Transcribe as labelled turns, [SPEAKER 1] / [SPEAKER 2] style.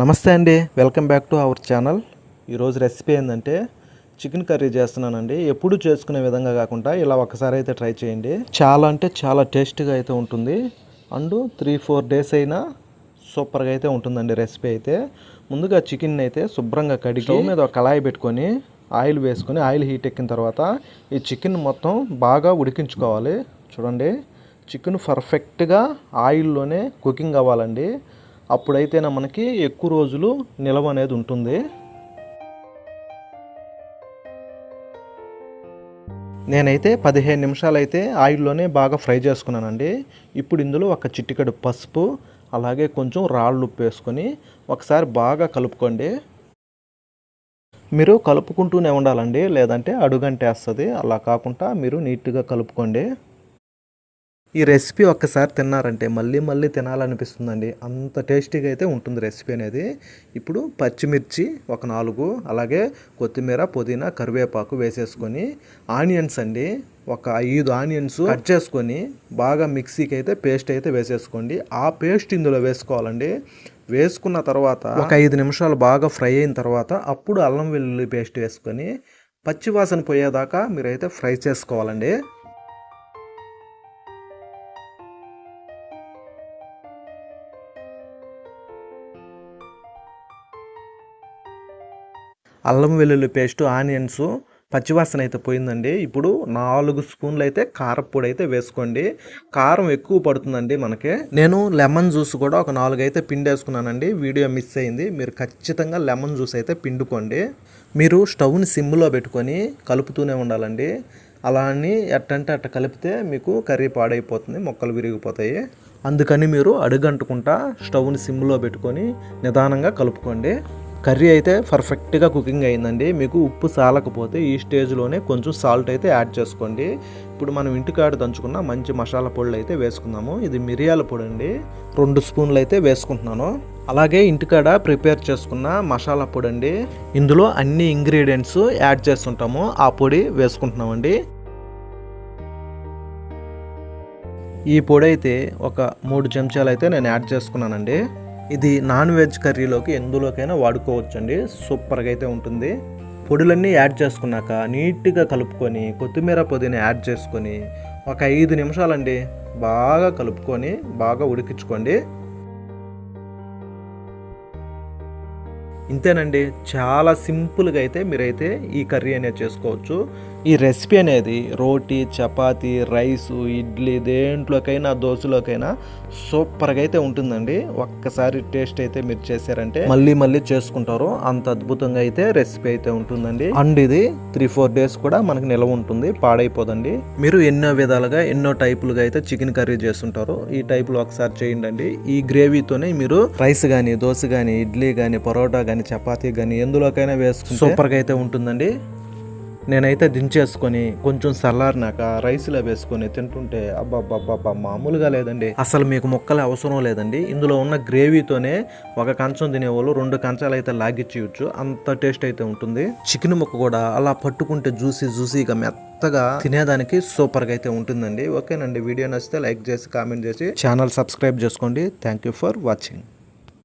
[SPEAKER 1] నమస్తే అండి. Welcome back to our channel. ఈరోజు రెసిపీ ఏంటంటే చికెన్ కర్రీ చేస్తున్నానండి. ఎప్పుడు చేసుకునే విధంగా కాకుండా ఇలా ఒకసారి అయితే ట్రై చేయండి. చాలా అంటే చాలా టేస్టీగా అయితే ఉంటుంది. అండ్ త్రీ ఫోర్ డేస్ అయినా సూపర్గా అయితే ఉంటుందండి రెసిపీ అయితే. ముందుగా చికెన్ అయితే శుభ్రంగా కడిగి స్టవ్ మీద ఒక కళాయి పెట్టుకొని ఆయిల్ వేసుకొని ఆయిల్ హీట్ ఎక్కిన తర్వాత ఈ చికెన్ మొత్తం బాగా ఉడికించుకోవాలి. చూడండి. చికెన్ పర్ఫెక్ట్గా ఆయిల్లోనే కుకింగ్ అవ్వాలండి. అప్పుడైతేనే మనకి ఎక్కువ రోజులు నిలవ అనేది ఉంటుంది. నేనైతే పదిహేను నిమిషాలు అయితే ఆయిల్లోనే బాగా ఫ్రై చేసుకున్నానండి. ఇప్పుడు ఇందులో ఒక చిటికెడు పసుపు అలాగే కొంచెం రాళ్ళు ఉప్పు వేసుకొని ఒకసారి బాగా కలుపుకోండి. మీరు కలుపుకుంటూనే ఉండాలండి లేదంటే అడుగంటేస్తుంది. అలా కాకుండా మీరు నీట్గా కలుపుకోండి. ఈ రెసిపీ ఒక్కసారి తిన్నారంటే మళ్ళీ మళ్ళీ తినాలనిపిస్తుందండి. అంత టేస్టీగా అయితే ఉంటుంది రెసిపీ అనేది. ఇప్పుడు పచ్చిమిర్చి ఒక నాలుగు అలాగే కొత్తిమీర పుదీనా కరివేపాకు వేసేసుకొని ఆనియన్స్ అండి ఒక ఐదు ఆనియన్స్ కట్ చేసుకొని బాగా మిక్సీకి అయితే పేస్ట్ అయితే వేసేసుకోండి. ఆ పేస్ట్ ఇందులో వేసుకోవాలండి. వేసుకున్న తర్వాత ఒక ఐదు నిమిషాలు బాగా ఫ్రై అయిన తర్వాత అప్పుడు అల్లం వెల్లుల్లి పేస్ట్ వేసుకొని పచ్చివాసన పోయేదాకా మీరైతే ఫ్రై చేసుకోవాలండి. అల్లం వెల్లుల్లి పేస్ట్ ఆనియన్స్ పచ్చివాసన అయితే పోయిందండి. ఇప్పుడు నాలుగు స్పూన్లు అయితే కారపొడి అయితే వేసుకోండి. కారం ఎక్కువ పడుతుందండి మనకి. నేను లెమన్ జ్యూస్ కూడా ఒక నాలుగు అయితే పిండేసుకున్నానండి. వీడియో మిస్ అయింది. మీరు ఖచ్చితంగా లెమన్ జ్యూస్ అయితే పిండుకోండి. మీరు స్టవ్ని సిమ్లో పెట్టుకొని కలుపుతూనే ఉండాలండి. అలా అని ఎట్టంటే అట్ట కలిపితే మీకు కర్రీ పాడైపోతుంది మొక్కలు విరిగిపోతాయి. అందుకని మీరు అడుగంటుకుంటా స్టవ్ని సిమ్లో పెట్టుకొని నిదానంగా కలుపుకోండి. కర్రీ అయితే పర్ఫెక్ట్గా కుకింగ్ అయిందండి. మీకు ఉప్పు సాలకపోతే ఈ స్టేజ్లోనే కొంచెం సాల్ట్ అయితే యాడ్ చేసుకోండి. ఇప్పుడు మనం ఇంటికాడ దంచుకున్న మంచి మసాలా పొడులు అయితే వేసుకుందాము. ఇది మిరియాల పొడి అండి. రెండు స్పూన్లు అయితే వేసుకుంటున్నాను. అలాగే ఇంటికాడ ప్రిపేర్ చేసుకున్న మసాలా పొడి అండి. ఇందులో అన్ని ఇంగ్రీడియంట్స్ యాడ్ చేస్తుంటాము. ఆ పొడి వేసుకుంటున్నామండి. ఈ పొడి అయితే ఒక మూడు చెంచాలు అయితే నేను యాడ్ చేసుకున్నానండి. ఇది నాన్ వెజ్ కర్రీలోకి ఎందులోకైనా వాడుకోవచ్చండి. సూపర్గా అయితే ఉంటుంది. పొడులన్నీ యాడ్ చేసుకున్నాక నీట్గా కలుపుకొని కొత్తిమీర పొదిని యాడ్ చేసుకొని ఒక ఐదు నిమిషాలండి బాగా కలుపుకొని బాగా ఉడికించుకోండి. ఇంతేనండి. చాలా సింపుల్గా అయితే మీరైతే ఈ కర్రీ అనేది చేసుకోవచ్చు. ఈ రెసిపీ అనేది రోటీ చపాతీ రైసు ఇడ్లీ దేంట్లోకైనా దోశలోకైనా సూపర్గా అయితే ఉంటుందండి. ఒక్కసారి టేస్ట్ అయితే మీరు చేశారంటే మళ్ళీ మళ్ళీ చేసుకుంటారు. అంత అద్భుతంగా అయితే రెసిపీ అయితే ఉంటుందండి. అండ్ ఇది త్రీ ఫోర్ డేస్ కూడా మనకి నిలవ ఉంటుంది పాడైపోదండి. మీరు ఎన్నో విధాలుగా ఎన్నో టైపులుగా అయితే చికెన్ కర్రీ చేస్తుంటారు. ఈ టైపులో ఒకసారి చేయండి ఈ గ్రేవీతోనే మీరు రైస్ కానీ దోశ కానీ ఇడ్లీ కానీ పరోటా కానీ చపాతీ కానీ ఎందులోకైనా వేసుకుంటే సూపర్గా అయితే ఉంటుందండి. నేనైతే దించేసుకొని కొంచెం చల్లారినాక రైస్లో వేసుకొని తింటుంటే అబ్బాబ్బాబ్బా మామూలుగా లేదండి. అసలు మీకు ముక్కలు అవసరం లేదండి. ఇందులో ఉన్న గ్రేవీతోనే ఒక కంచం తినేవాళ్ళు రెండు కంచాలు అయితే లాగిచ్చేయచ్చు అంత టేస్ట్ అయితే ఉంటుంది. చికెన్ ముక్క కూడా అలా పట్టుకుంటే జ్యూసీ జ్యూసీగా మెత్తగా తినేదానికి సూపర్గా అయితే ఉంటుందండి. ఓకేనండి. వీడియో నచ్చితే లైక్ చేసి కామెంట్ చేసి ఛానల్ సబ్స్క్రైబ్ చేసుకోండి. Thank you for watching.